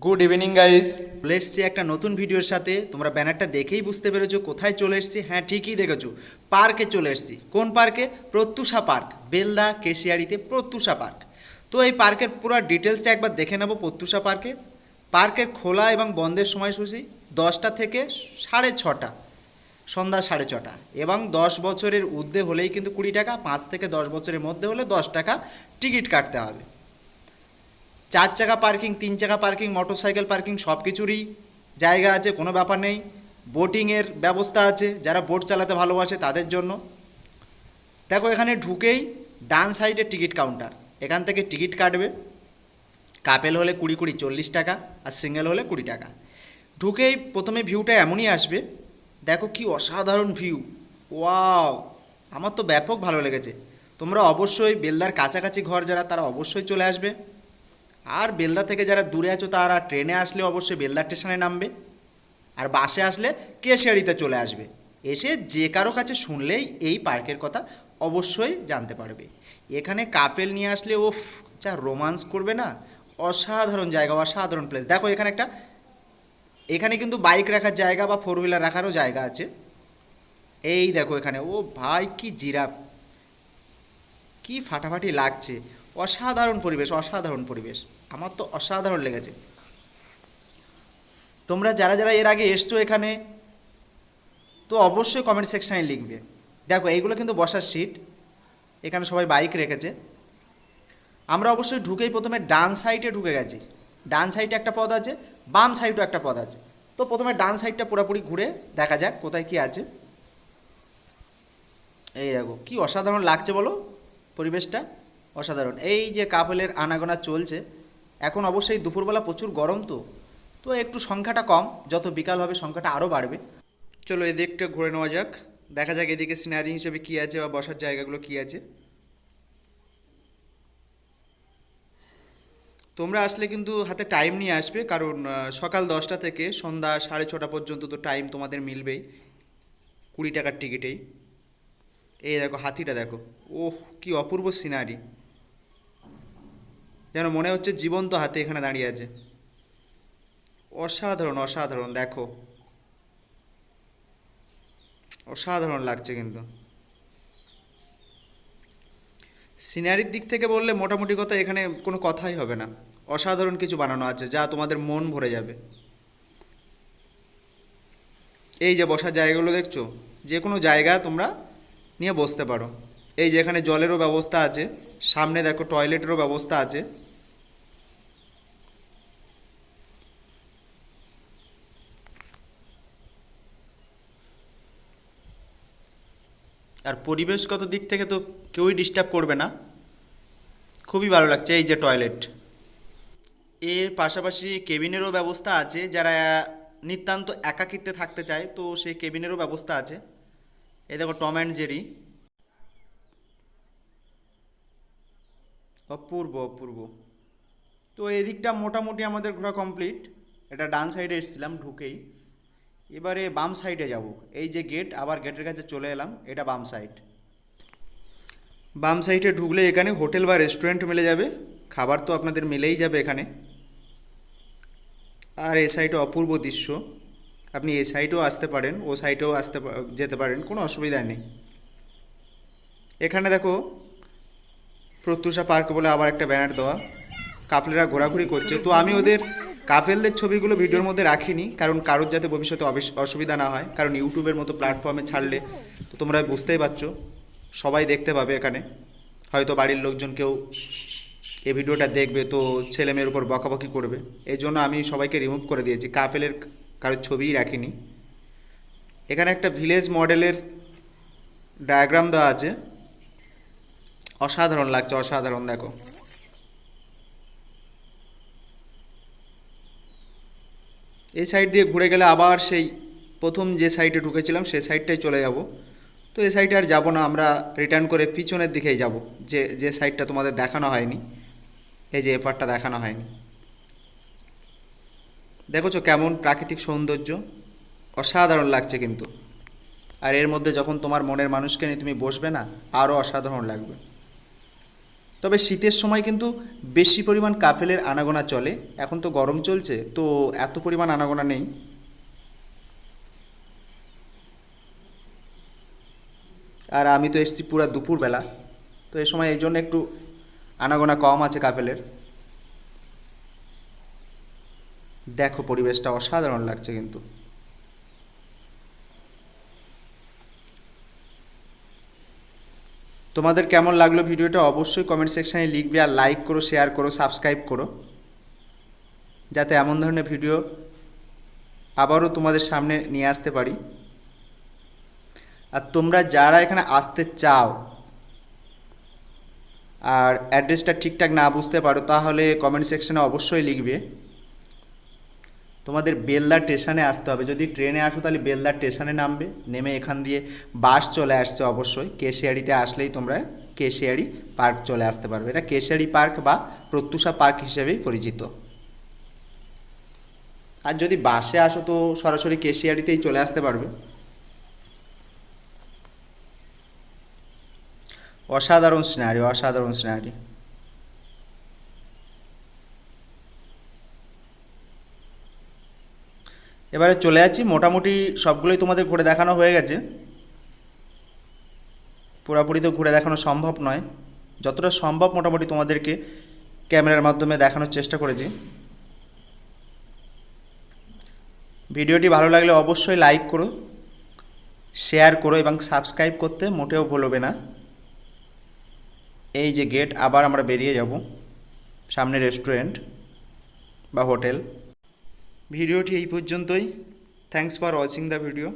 Good evening guys চলে এসছি একটা নতুন ভিডিওর সাথে। তোমরা ব্যানারটা দেখেই বুঝতে পেরেছ কোথায় চলে এসছি। হ্যাঁ ঠিকই দেখেছ। পার্কে চলে এসছি। কোন পার্কে? প্রত্যুষা পার্ক। বেলদা কেশিয়ারিতে প্রত্যুষা পার্ক। তো এই পার্কের পুরো ডিটেলসটা একবার দেখে নেব প্রত্যুষা পার্কে। পার্কের খোলা এবং বন্ধের সময়সূচি দশটা থেকে সাড়ে ছটা, সন্ধ্যা সাড়ে ছটা। এবং দশ বছরের ঊর্ধ্বে হলেই কিন্তু কুড়ি টাকা, পাঁচ থেকে দশ বছরের মধ্যে হলে দশ টাকা টিকিট কাটতে হবে। চার চাকা পার্কিং তিন চাকা পার্কিং মোটরসাইকেল পার্কিং সব কিছুরই জায়গা আছে, কোনো ব্যাপার নেই। বোটিংয়ের ব্যবস্থা আছে, যারা বোট চালাতে ভালোবাসে তাদের জন্য। দেখো, এখানে ঢুকেই ডান সাইডে টিকিট কাউন্টার এখান থেকে টিকিট কাটবে। কাপেল হলে কুড়ি কুড়ি, চল্লিশ টাকা, আর সিঙ্গেল হলে কুড়ি টাকা। ঢুকেই প্রথমে ভিউটা এমনই আসবে। দেখো কি অসাধারণ ভিউ ওয়াও আমার তো ব্যাপক ভালো লেগেছে। তোমরা অবশ্যই বেলদার কাছাকাছি ঘর যারা, তারা অবশ্যই চলে আসবে। আর বেলদা থেকে যারা দূরে আছো তারা ট্রেনে আসলে অবশ্যই বেলদা স্টেশনে নামবে। আর বাসে আসলে কেশিয়ারিতে চলে আসবে। এসে যে কারও কাছে শুনলেই এই পার্কের কথা অবশ্যই জানতে পারবে। এখানে কাপেল নিয়ে আসলে ও যা রোমান্স করবে না? অসাধারণ জায়গা, অসাধারণ প্লেস দেখো, এখানে একটা, এখানে কিন্তু বাইক রাখার জায়গা বা ফোর হুইলার রাখারও জায়গা আছে। এই দেখো এখানে, ও ভাই, কি জিরাফ। কি ফাটাফাটি লাগছে। অসাধারণ পরিবেশ অসাধারণ পরিবেশ। আমার তো অসাধারণ লেগেছে। তোমরা যারা যারা এর আগে এসছো এখানে, তো অবশ্যই কমেন্ট সেকশানে লিখবে। দেখো, এইগুলো কিন্তু বসার সিট এখানে সবাই বাইক রেখেছে। আমরা অবশ্যই ঢুকেই প্রথমে ডান সাইডে ঢুকে গেছি। ডান সাইডে একটা পদ আছে, বাম সাইডেও একটা পদ আছে। তো প্রথমে ডান সাইডটা পুরোপুরি ঘুরে দেখা যাক কোথায় কি আছে। এই দেখো, কি অসাধারণ লাগছে বলো পরিবেশটা। অসাধারণ। এই যে কাপলের আনাগোনা চলছে, এখন অবশ্যই দুপুরবেলা প্রচুর গরম তো তো একটু সংখ্যাটা কম, যত বিকাল হবে সংখ্যাটা আরও বাড়বে। চলো এদিকটা ঘুরে নেওয়া যাক, দেখা যাক এদিকে সিনারি হিসেবে কী আছে বা বসার জায়গাগুলো কী আছে। তোমরা আসলে কিন্তু হাতে টাইম নিয়ে আসবে, কারণ সকাল দশটা থেকে সন্ধ্যা সাড়ে ছটা পর্যন্ত তো টাইম তোমাদের মিলবেই, কুড়ি টাকার টিকিটেই এই। দেখো, হাতিটা দেখো। ওহ, কি অপূর্ব সিনারি যেন মনে হচ্ছে জীবন্ত হাতি এখানে দাঁড়িয়ে আছে। অসাধারণ অসাধারণ, দেখো। অসাধারণ লাগছে কিন্তু। সিনারির দিক থেকে বললে মোটামুটি কথা এখানে কোনো কথাই হবে না। অসাধারণ কিছু বানানো আছে যা তোমাদের মন ভরে যাবে। এই যে বসার জায়গাগুলো দেখছ, যে কোনো জায়গা তোমরা নিয়ে বসতে পারো। এই যে এখানে জলেরও ব্যবস্থা আছে, সামনে দেখো টয়লেটেরও ব্যবস্থা আছে। আর পরিবেশগত দিক থেকে তো কেউই ডিস্টার্ব করবে না। খুবই ভালো লাগছে এই যে টয়লেট এর পাশাপাশি কেবিনেরও ব্যবস্থা আছে, যারা নিতান্ত একাকিত্বে থাকতে চায়, তো সেই কেবিনেরও ব্যবস্থা আছে। এই দেখো টম অ্যান্ড জেরি অপূর্ব অপূর্ব। তো এদিকটা মোটামুটি আমাদের ঘোরা কমপ্লিট এটা ডান সাইডে এসেছিলাম ঢুকেই। এবারে বাম সাইডে যাব। এই যে গেট আবার গেটের কাছে চলে এলাম, এটা বাম সাইড বাম সাইডে ঢুকলে এখানে হোটেল বা রেস্টুরেন্ট মিলে যাবে। খাবার তো আপনাদের মিলেই যাবে এখানে। আর এ সাইডে অপূর্ব দৃশ্য। আপনি এ সাইডেও আসতে পারেন, ও সাইডেও আসতে যেতে পারেন, কোনো অসুবিধা নেই। এখানে দেখো, প্রত্যুষা পার্ক বলে আবার একটা ব্যানার দেওয়া। কাফলেরা ঘোরাঘুরি করছে। তো আমি ওদের কাফেলদের ছবিগুলো ভিডিওর মধ্যে রাখিনি, কারণ কারোর যাতে ভবিষ্যতে অসুবিধা না হয়, কারণ ইউটিউবের মতো প্ল্যাটফর্মে ছাড়লে তো তোমরা বুঝতেই পারছ, সবাই দেখতে পাবে এখানে। হয়তো বাড়ির লোকজন কেউ এই ভিডিওটা দেখবে, তো ছেলে মেয়ের উপর বকাবকি করবে। এই জন্য আমি সবাইকে রিমুভ করে দিয়েছি, কাফেলের কারোর ছবিই রাখিনি। এখানে একটা ভিলেজ মডেলের ডায়াগ্রাম দেওয়া আছে। অসাধারণ লাগছে, অসাধারণ, দেখো। এই সাইড দিয়ে ঘুরে গেলে আবার সেই প্রথম যে সাইডে ঢুকেছিলাম সেই সাইডটাই চলে যাব। তো এই সাইডে আর যাব না, আমরা রিটার্ন করে পিছনের দিকেই যাব, যে যে সাইডটা তোমাদের দেখানো হয়নি। এই যে এপারটা দেখানো হয়নি। দেখোছো কেমন প্রাকৃতিক সৌন্দর্য? অসাধারণ লাগছে কিন্তু। আর এর মধ্যে যখন তোমার মনের মানুষকে নিয়ে তুমি বসবে না আরও অসাধারণ লাগবে। তবে শীতের সময় কিন্তু বেশি পরিমাণ কাফেলের আনাগোনা চলে। এখন তো গরম চলছে, তো এত পরিমাণ আনাগোনা নেই। আর আমি তো এসেছি পুরো দুপুরবেলা, তো এই সময় এই জন্য একটু আনাগোনা কম আছে কাফেলের। দেখো পরিবেশটা অসাধারণ লাগছে কিন্তু। তোমাদের কেমন লাগল ভিডিওটা অবশ্যই কমেন্ট সেকশানে লিখবে আর লাইক করো শেয়ার করো সাবস্ক্রাইব করো। যাতে এমন ধরনের ভিডিও আবারও তোমাদের সামনে নিয়ে আসতে পারি। আর তোমরা যারা এখানে আসতে চাও আর অ্যাড্রেসটা ঠিকঠাক না বুঝতে পারো, তাহলে কমেন্ট সেকশানে অবশ্যই লিখবে। তোমাদের বেলদা স্টেশনে আসতে হবে। যদি ট্রেনে আসো তাহলে বেলদা স্টেশনে নামবে। নেমে এখান দিয়ে বাস চলে আসছে অবশ্যই। কেশিয়ারিতে আসলেই তোমরা কেশিয়ারি পার্ক চলে আসতে পারবে। এটা কেশিয়ারি পার্ক বা প্রত্যুষা পার্ক হিসেবেই পরিচিত। আর যদি বাসে আসো তো সরাসরি কেশিয়ারিতেই চলে আসতে পারবে। অসাধারণ সিনারি অসাধারণ সিনারি এবারে চলে যাচ্ছি। মোটামুটি সবগুলোই তোমাদের ঘুরে দেখানো হয়ে গেছে। পুরোপুরি তো ঘুরে দেখানো সম্ভব নয়। যতটা সম্ভব মোটামুটি তোমাদেরকে ক্যামেরার মাধ্যমে দেখানোর চেষ্টা করেছি। ভিডিওটি ভালো লাগলে অবশ্যই লাইক করো, শেয়ার করো এবং সাবস্ক্রাইব করতে মোটেও ভুলবে না। এই যে গেট, আবার আমরা বেরিয়ে যাব। সামনে রেস্টুরেন্ট বা হোটেল। ভিডিওটি এই পর্যন্তই। Thanks for watching the video